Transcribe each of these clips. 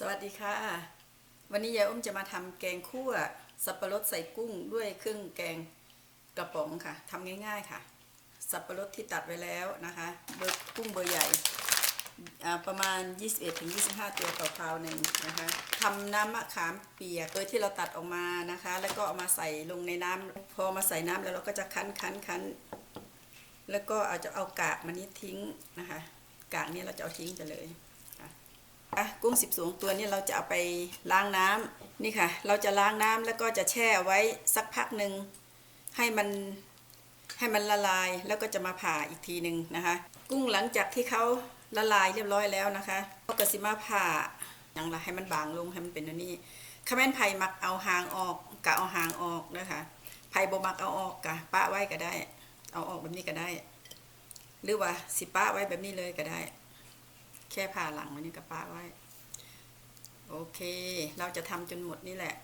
สวัสดีค่ะ วันนี้ยายอุ้มจะมาทำแกงคั่วสับปะรดใส่กุ้งด้วยเครื่องแกงกระป๋องค่ะทำง่าย ๆค่ะ สับปะรดที่ตัดไว้แล้วนะคะเบอร์กุ้งเบอร์ใหญ่ประมาณ 21-25 ตัวต่อคราวหนึ่งนะคะทำน้ำมะขามเปียกโดยที่เราตัดออกมานะคะ แล้วก็เอามาใส่ลงในน้ำพอมาใส่น้ำแล้วเราก็จะคั้นคั้นคั้นแล้วก็อาจจะเอากากมันนี้ทิ้งนะคะ กากนี้เราจะเอาทิ้งไปเลย อะกุ้งสิบสองตัวนี่เราจะเอาไปล้างน้ำนี่ค่ะ เราจะล้างน้ำแล้วก็จะแช่ไว้สักพักหนึ่งให้มันให้มันละลายแล้วก็จะมาผ่าอีกทีหนึ่งนะคะ กุ้งหลังจากที่เขาละลายเรียบร้อยแล้วนะคะก็กระสิมาผ่าอย่างละให้มันบางลงให้มันเป็นอันนี้ขมิ้นไผ่มักเอาหางออกกะเอาหางออกนะคะไผ่บ่มักเอาออกกะป้าไว้ก็ได้ เอาออกแบบนี้ก็ได้ หรือว่าสิป้าไว้แบบนี้เลยก็ได้ ค่ผ่าหลังไว้นี่กับป้าไว้ โอเค เราจะทำจนหมดนี่แหละ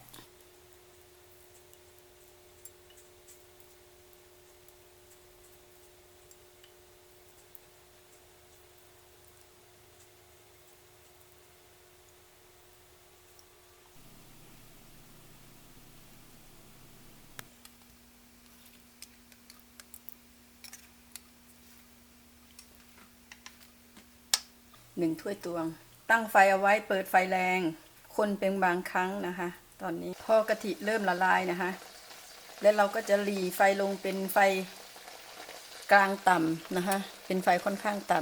หนึ่งถ้วยตวง ตั้งไฟเอาไว้เปิดไฟแรง คนเป็นบางครั้งนะคะ ตอนนี้พอกะทิเริ่มละลายนะคะ แล้วเราก็จะหลีไฟลงเป็นไฟกลางต่ำนะคะ เป็นไฟค่อนข้างต่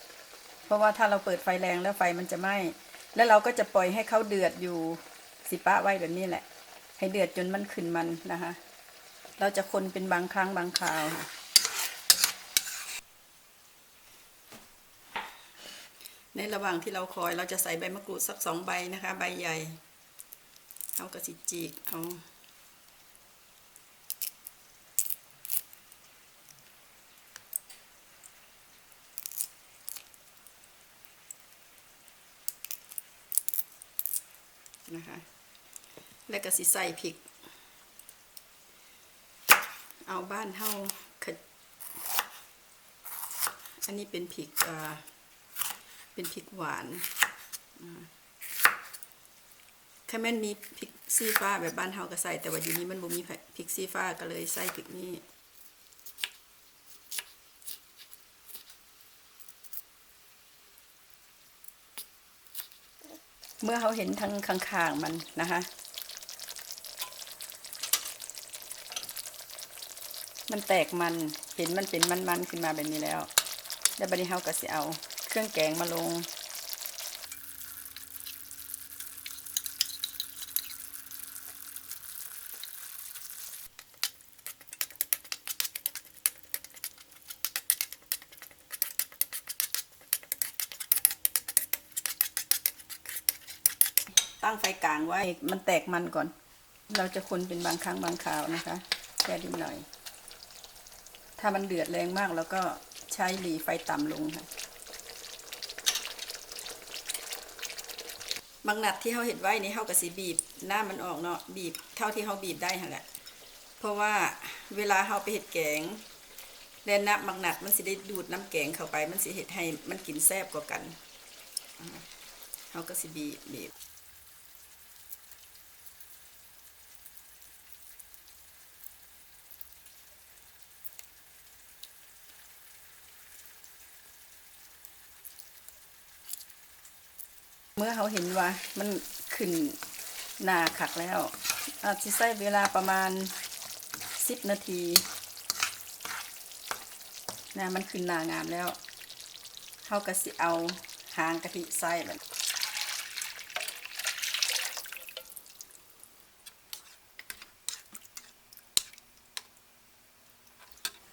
ำเพราะว่าถ้าเราเปิดไฟแรงแล้วไฟมันจะไหม้แล้วเราก็จะปล่อยให้เขาเดือดอยู่สิปะไว้แบบนี้แหละ ให้เดือดจนมันขึ้นมันนะคะ เราจะคนเป็นบางครั้งบางคราวค่ะ ในระหว่างที่เราคอยเราจะใส่ใบมะกรูดสักสองใบนะคะ ใบใหญ่เอากระสิจีกเอานะคะ แล้วก็สิใส่พริก เอาบ้านเฮาขะอันนี้เป็นพริกอ่า เป็นพริกหวานถ้าแม่นมีพริกซีฟ้าแบบบ้านเฮาก็ใส่แต่ว่าอยู่นี้มันบ่มีพริกซีฟ้าก็เลยใส่พริกนี้เมื่อเขาเห็นทั้งข้างๆมันนะคะ มันแตกมัน เห็นมันเป็นมันๆขึ้นมาแบบนี้แล้ว แล้วบัดนี้เฮาก็สิเอา เครื่องแกงมาลง ตั้งไฟกลางไว้ มันแตกมันก่อน เราจะคนเป็นบางครั้งบางคราวนะคะ แค่นิดหน่อย ถ้ามันเดือดแรงมากแล้วก็ใช้หลีไฟต่ำลงค่ะ บางนัดที่เขาเห็ดไว้นี่เขาก็สีบีบหน้ามันออกเนาะบีบเท่าที่เขาบีบได้หั่นแหละ เพราะว่าเวลาเขาไปเห็ดแกงแล้วน้ำบางนัดมันสิได้ดูดน้ำแกงเข้าไป มันสิเห็ดให้มันกินแซ่บกว่ากันอ่าเขาก็สิบีบบีบ เมื่อเขาเห็นว่ามันขึ้นหนาขักแล้ว อาจจะใช้เวลาประมาณสิบนาทีนะมันขึ้นหนางามแล้วเขาก็สิเอาหางกะทิใส่แบบ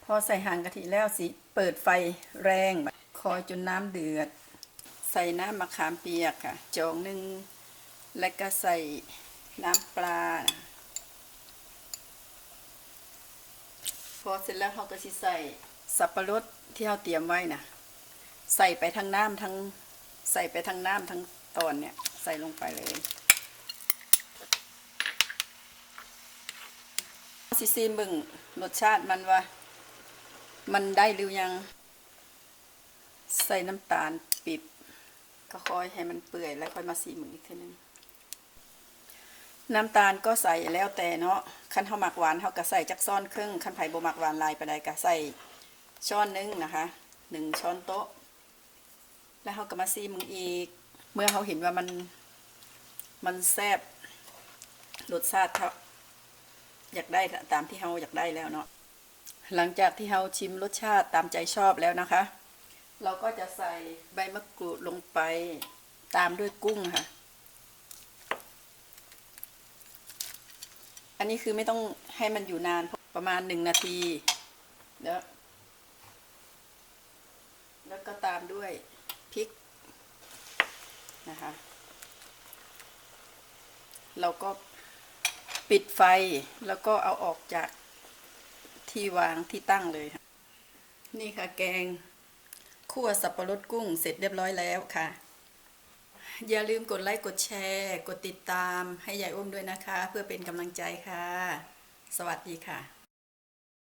พอใส่หางกะทิแล้วสิ เปิดไฟแรงแบบคอยจนน้ำเดือด ใส่น้ำมะขามเปียกค่ะจองหนึ่งแล้วก็ใส่น้ำปลา พอเสร็จแล้วเขาก็สิใส่สับปะรดที่เราเตรียมไว้นะใส่ไปทั้งน้ำทั้งใส่ไปทั้งน้ำทั้งตอนเนี่ยใส่ลงไปเลยสิซีมเบึงรสชาติมันว่า มันได้หรือยัง ใส่น้ำตาลปีบ ก็ค่อยให้มันเปื่อยแล้วค่อยมาสีมืออีกทีนึงน้ำตาลก็ใส่แล้วแต่เนาะคันเฮาหมักหวานเฮาก็ใส่จักซ้อนครึ่งคันไผ่บ่หมักหวานลายปานใดก็ใส่ช้อนหนึงนะคะหนึ่งช้อนโต๊ะ แล้วเฮาก็มาซีมึงอีก เมื่อเฮาเห็นว่ามันมันแซ่บรสชาติเท่าอยากได้ตามที่เฮาอยากได้แล้วเนาะหลังจากที่เฮาชิมรสชาติตามใจชอบแล้วนะคะ เราก็จะใส่ใบมะกรูดลงไปตามด้วยกุ้งค่ะ อันนี้คือไม่ต้องให้มันอยู่นานประมาณหนึ่งนาทีแล้วแล้วก็ตามด้วยพริกนะคะ เราก็ปิดไฟแล้วก็เอาออกจากที่วางที่ตั้งเลยค่ะ นี่ค่ะแกง คั่วสับปะรดกุ้งเสร็จเรียบร้อยแล้วค่ะ อย่าลืมกดไลค์กดแชร์ กดติดตามให้ยายอ้มด้วยนะคะ เพื่อเป็นกำลังใจค่ะ สวัสดีค่ะ